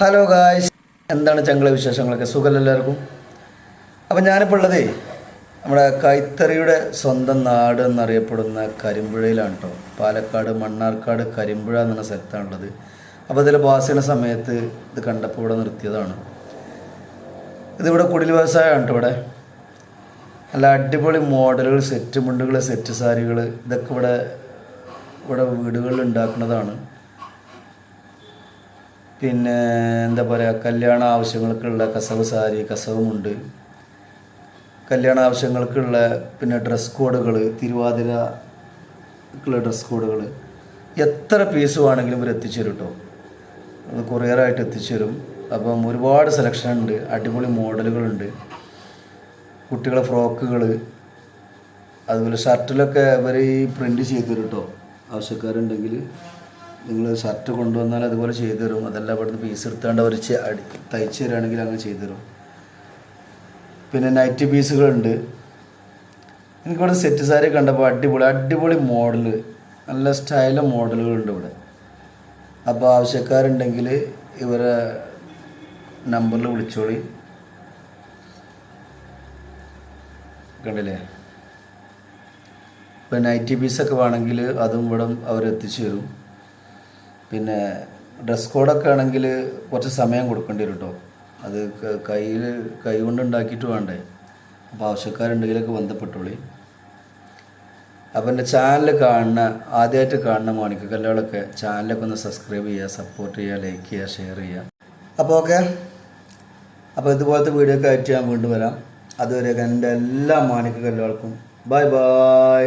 Hello guys എന്താണ് ചങ്ങളെ വിശേഷങ്ങളൊക്കെ? സുഖം എല്ലാവർക്കും? അപ്പം ഞാനിപ്പോൾ ഉള്ളതേ നമ്മുടെ കൈത്തറിയുടെ സ്വന്തം നാട് എന്നറിയപ്പെടുന്ന കരിമ്പുഴയിലാണ് കേട്ടോ. പാലക്കാട് മണ്ണാർക്കാട് കരിമ്പുഴ എന്ന സ്ഥലത്താണുള്ളത്. അപ്പോൾ പാസ് ചെയ്യുന്ന സമയത്ത് ഇത് കണ്ടപ്പോൾ ഇവിടെ നിർത്തിയതാണ്. ഇതിവിടെ കുടിൽ വ്യവസായമാണ് കേട്ടോ ഇവിടെ. നല്ല അടിപൊളി മോഡലുകൾ സെറ്റ് മുണ്ടുകൾ സെറ്റ് സാരികൾ ഇതൊക്കെ ഇവിടെ ഇവിടെ വീടുകളിൽ ഉണ്ടാക്കുന്നതാണ്. പിന്നെ എന്താ പറയുക കല്യാണ ആവശ്യങ്ങൾക്കുള്ള കസവ് സാരി കസവ് മുണ്ട് കല്യാണ ആവശ്യങ്ങൾക്കുള്ള പിന്നെ ഡ്രസ് കോഡുകൾ തിരുവാതിരക്കുള്ള ഡ്രസ് കോഡുകൾ എത്ര പീസ് വേണമെങ്കിലും ഇവർ എത്തിച്ചു തരും കേട്ടോ കൊറിയറായിട്ട് എത്തിച്ചു തരും. അപ്പം ഒരുപാട് സെലക്ഷൻ ഉണ്ട്. അടിപൊളി മോഡലുകളുണ്ട്. കുട്ടികളെ ഫ്രോക്കുകൾ അതുപോലെ ഷർട്ടിലൊക്കെ ഇവർ പ്രിന്റ് ചെയ്തു തരും കേട്ടോ ആവശ്യക്കാരുണ്ടെങ്കിൽ നിങ്ങൾ ഷർട്ട് കൊണ്ടുവന്നാൽ അതുപോലെ ചെയ്തു തരും അതല്ല ഇവിടുന്ന് പീസ് എടുത്താണ്ട് അവർ തയ്ച്ച് തരുകയാണെങ്കിൽ അങ്ങനെ ചെയ്തു തരും പിന്നെ നൈറ്റ് പീസുകളുണ്ട് എനിക്കിവിടെ സെറ്റ് സാരി കണ്ടപ്പോൾ അടിപൊളി അടിപൊളി മോഡൽ നല്ല സ്റ്റൈല മോഡലുകളുണ്ട് ഇവിടെ. അപ്പോൾ ആവശ്യക്കാരുണ്ടെങ്കിൽ ഇവരെ നമ്പറിൽ വിളിച്ചോളി. കണ്ടില്ലേ? ഇപ്പം നൈറ്റി പീസൊക്കെ വേണമെങ്കിൽ അതും ഇവിടെ അവർ എത്തിച്ചു തരും. പിന്നെ ഡ്രസ് കോഡൊക്കെ ആണെങ്കിൽ കുറച്ച് സമയം കൊടുക്കേണ്ടി വരും കേട്ടോ അത് കയ്യിൽ കൈ കൊണ്ട് ഉണ്ടാക്കിയിട്ട് വേണ്ടേ. അപ്പോൾ ആവശ്യക്കാരുണ്ടെങ്കിലൊക്കെ ബന്ധപ്പെട്ടോളി. അപ്പോൾ എന്റെ ചാനൽ കാണുന്ന ആദ്യമായിട്ട് കാണുന്ന മോണിക്ക കല്ലുകളൊക്കെ ചാനലൊക്കെ ഒന്ന് സബ്സ്ക്രൈബ് ചെയ്യുക സപ്പോർട്ട് ചെയ്യുക ലൈക്ക് ചെയ്യുക ഷെയർ ചെയ്യുക. അപ്പോൾ ഓക്കെ. അപ്പോൾ ഇതുപോലത്തെ വീഡിയോ ഒക്കെ ആയിട്ട് ഞാൻ വീണ്ടും വരാം. അതുവരെ എന്റെ എല്ലാ മാണിക്ക കല്ലുകൾക്കും ബൈ ബൈ